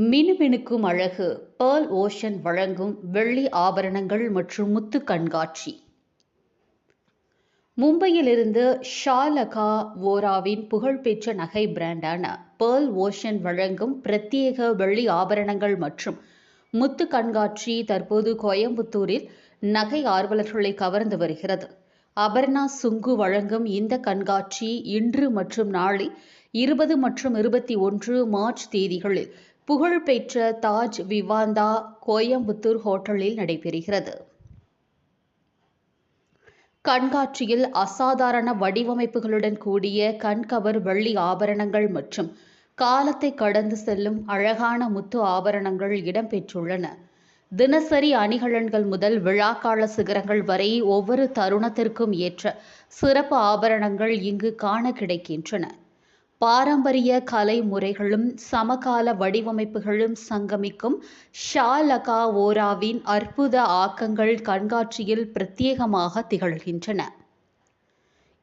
மினுமினுக்கும் அழகு. Pearl ocean வழங்கும் வெள்ளி ஆபரணங்கள் மற்றும் முத்து கண்காட்சி. மும்பையிலிருந்து ஷாலகா ஓராவின் புகழ்பெற்ற நகை பிராண்டான பேர்ல் ஓஷன் வழங்கும் பிரத்யேக வெள்ளி ஆபரணங்கள் மற்றும் முத்து கண்காட்சி தற்போது கோயம்புத்தூரில் நகை ஆர்வலர்களை கவர்ந்து வருகிறது. அபர்ணா சுங்கு வழங்கும் இந்த கண்காட்சி இன்று மற்றும் நாளை இருபது மற்றும் இருபத்தி ஒன்று மார்ச் தேதிகளில் புகழ்பெற்ற தாஜ் விவாந்தா கோயம்புத்தூர் ஹோட்டலில் நடைபெறுகிறது. கண்காட்சியில் அசாதாரண வடிவமைப்புகளுடன் கூடிய கண்கவர் வெள்ளி ஆபரணங்கள் மற்றும் காலத்தை கடந்து செல்லும் அழகான முத்து ஆபரணங்கள் இடம்பெற்றுள்ளன. தினசரி அணிகலன்கள் முதல் விழாக்கால சிகரங்கள் வரை ஒவ்வொரு தருணத்திற்கும் ஏற்ற சிறப்பு ஆபரணங்கள் இங்கு காண கிடைக்கின்றன. பாரம்பரிய கலை முறைகளும் சமகால வடிவமைப்புகளும் சங்கமிக்கும் ஷா லகா ஓராவின் அற்புத ஆக்கங்கள் கண்காட்சியில் பிரத்யேகமாக திகழ்கின்றன.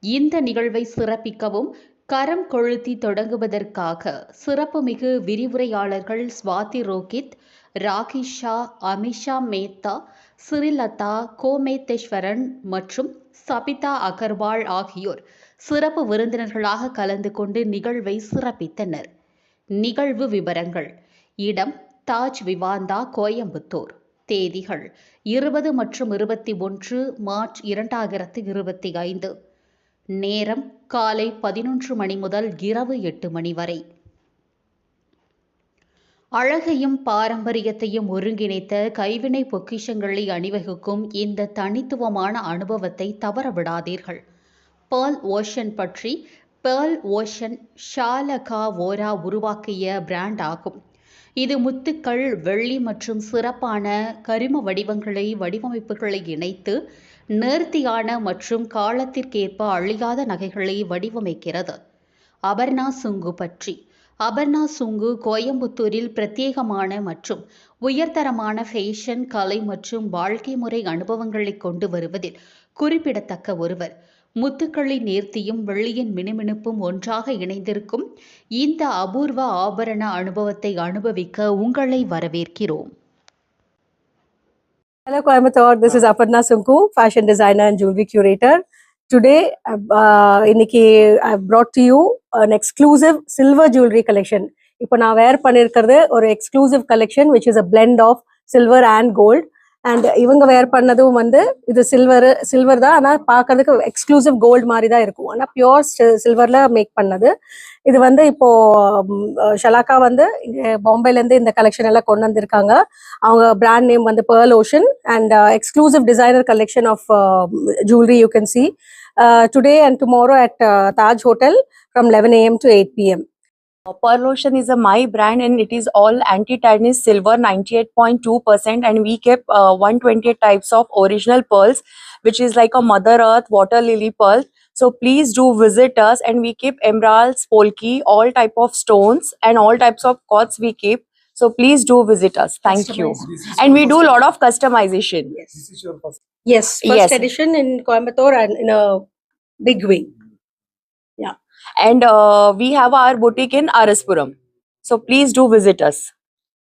இந்த நிகழ்வை சிறப்பிக்கவும் கரம் கொளுத்தி தொடங்குவதற்காக சிறப்புமிகு விரிவுரையாளர்கள் சுவாதி ரோகித் ராகிஷா அமிஷா மேத்தா சிறிலதா கோமேத்தேஸ்வரன் மற்றும் சபிதா அகர்வால் ஆகியோர் சிறப்பு விருந்தினர்களாக கலந்து கொண்டு நிகழ்வை சிறப்பித்தனர். நிகழ்வு விவரங்கள் இடம் தாஜ் விவாந்தா கோயம்புத்தூர். தேதிகள் இருபது மற்றும் இருபத்தி ஒன்று மார்ச் இரண்டாயிரத்து இருபத்தி ஐந்து. நேரம் காலை பதினொன்று மணி முதல் இரவு எட்டு மணி வரை. அழகையும் பாரம்பரியத்தையும் ஒருங்கிணைத்த கைவினை பொக்கிஷங்களை அணிவகுக்கும் இந்த தனித்துவமான அனுபவத்தை தவறவிடாதீர்கள். பேர்ல் ஓஷன் பற்றி பேர்ல் ஓஷன் ஷாலகா ஓரா உருவாக்கிய பிராண்ட் ஆகும். இது முத்துக்கள் வெள்ளி மற்றும் சிறப்பான கரிம வடிவங்களை வடிவமைப்புகளை இணைத்து நேர்த்தியான மற்றும் காலத்திற்கேற்ப அழியாத நகைகளை வடிவமைக்கிறது. அபர்ணா சுங்கு பற்றி. அபர்ணா சுங்கு கோயம்புத்தூரில் பிரத்யேகமான மற்றும் உயர்தரமான ஃபேஷன் கலை மற்றும் வாழ்க்கை முறை அனுபவங்களை கொண்டு வருவதில் குறிப்பிடத்தக்க ஒருவர். முத்துக்களின் நேர்த்தியும் வெள்ளியின் மினுமினுப்பும் ஒன்றாக இணைந்திருக்கும் இந்த அபூர்வ ஆபரண அனுபவத்தை அனுபவிக்க உங்களை வரவேற்கிறோம் hello Coimbatore this is Aparna Sunku fashion designer and jewellery curator today இன்னைக்கு I brought to you an exclusive silver jewelry collection. இப்போ நான் வேர் பண்ணியிருக்கிறது ஒரு exclusive collection which is a blend of silver and gold and இவங்க wear பண்ணதும் வந்து இது silver silver தான். ஆனால் பார்க்கறதுக்கு எக்ஸ்க்ளூசிவ் கோல்டு மாதிரி தான் இருக்கும் ஆனால் பியோர் சில்வரில் மேக் பண்ணது. இது வந்து இப்போ ஷலாக்கா வந்து பாம்பேலேருந்து இந்த கலெக்ஷன் எல்லாம் கொண்டு வந்திருக்காங்க. அவங்க பிராண்ட் நேம் வந்து Pearl Ocean and exclusive designer collection of jewellery you can see today and tomorrow at Taj hotel from eleven AM to eight PM Pearl Ocean is a my brand and it is all anti-tarnish silver 98.2% and we kept uh, 128 types of original pearls which is like a mother earth water lily pearl so please do visit us and we keep emeralds polki all type of stones and all types of quartz we keep so please do visit us thank you and we do a lot of customization Yes. This is your first. Yes, first Yes. edition in Coimbatore and in a big way. And uh, we have our boutique in Araspuram. So please do visit us